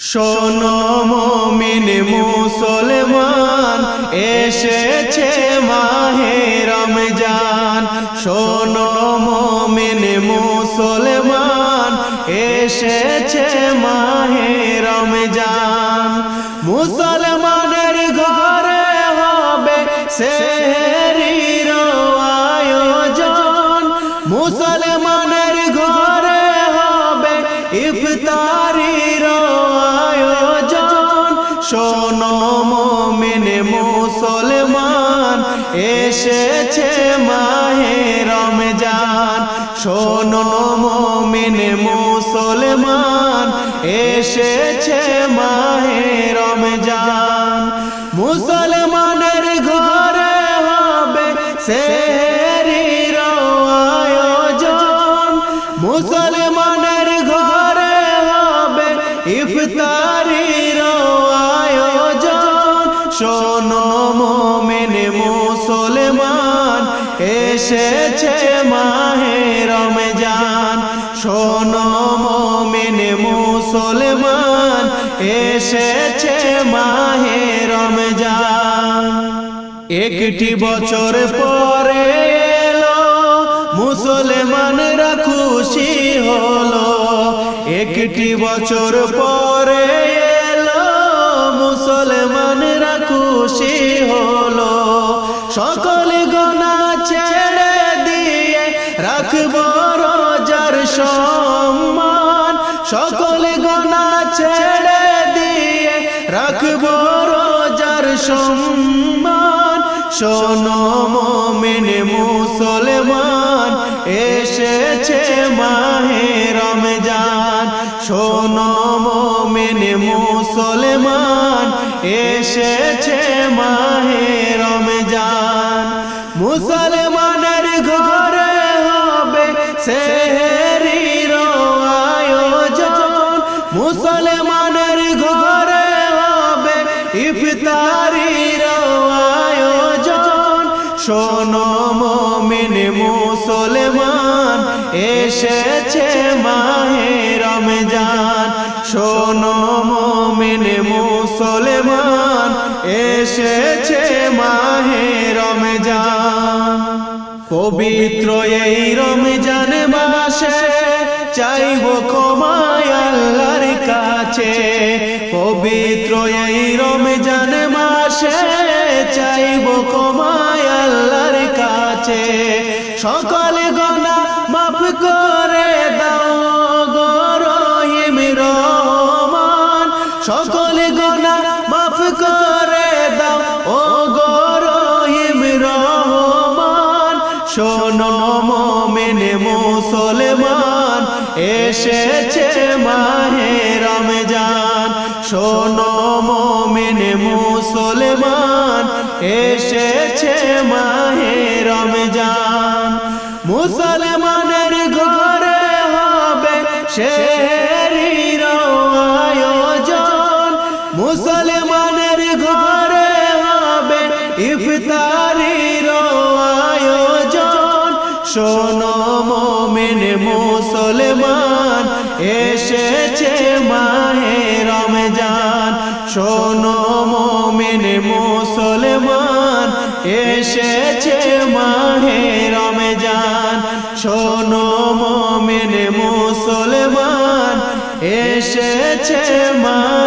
শোনো মমিন মুসলমান এসেছে মাহে রমজান। শোনো মমিন মুসলমান এসেছে মাহে রমজান। মুসলমানের শোনো মমিন মুসলমান এসেছে মাহে রমজান। শোনো মমিন মুসলমান এসেছে এসেছে মাহে রমজান। শোনো মোমেন মুসলমান, এসেছে মাহে রমজান। একটি বছর পরে এলো, মুসলমানরা খুশি হলো। একটি বছর পরে রাখব রোজার সম্মান সকল গোনা ছেড়ে দিয়ে রাখব রোজার সম্মান। শোনো মমিন মুসলমান, এসেছে মাহে রমজান। শোনো মমিন মুসলমান, এসেছে মাহে রমজান। মুসলমানের ইফতারির আয়োজন। শোনো মমিন মুসলমান, এসেছে মাহে রমজান। শোনো মমিন মুসলমান, এসেছে মাহে রমজান। পবিত্র এই রমজান মাসে চাইব ক্ষমায় আল্লাহর কাছে। পবিত্র মাসে চাইব ক্ষমায় আল্লাহর কাছে। সকল গনা মাফ করে দাও গো রহিম রহমান। সকল গনা মাফ করে দাও ও গো রহিম রহমান। শোনো মমিন মুসলমান, এসেছে মাহে রমজান শোনো মমিন মুসলমান, এসেছে মাহে রমজান। মুসলমানের ঘরে হবে শেরির আয়োজন। মুসলমানের ঘরে হবে ইফতারির আয়োজন। শোনো মমিন মুসলমান, এসেছে শোনো মমিন মুসলমান এসেছে মাহে রমজান। শোনো মমিন মুসলমান এসেছে মা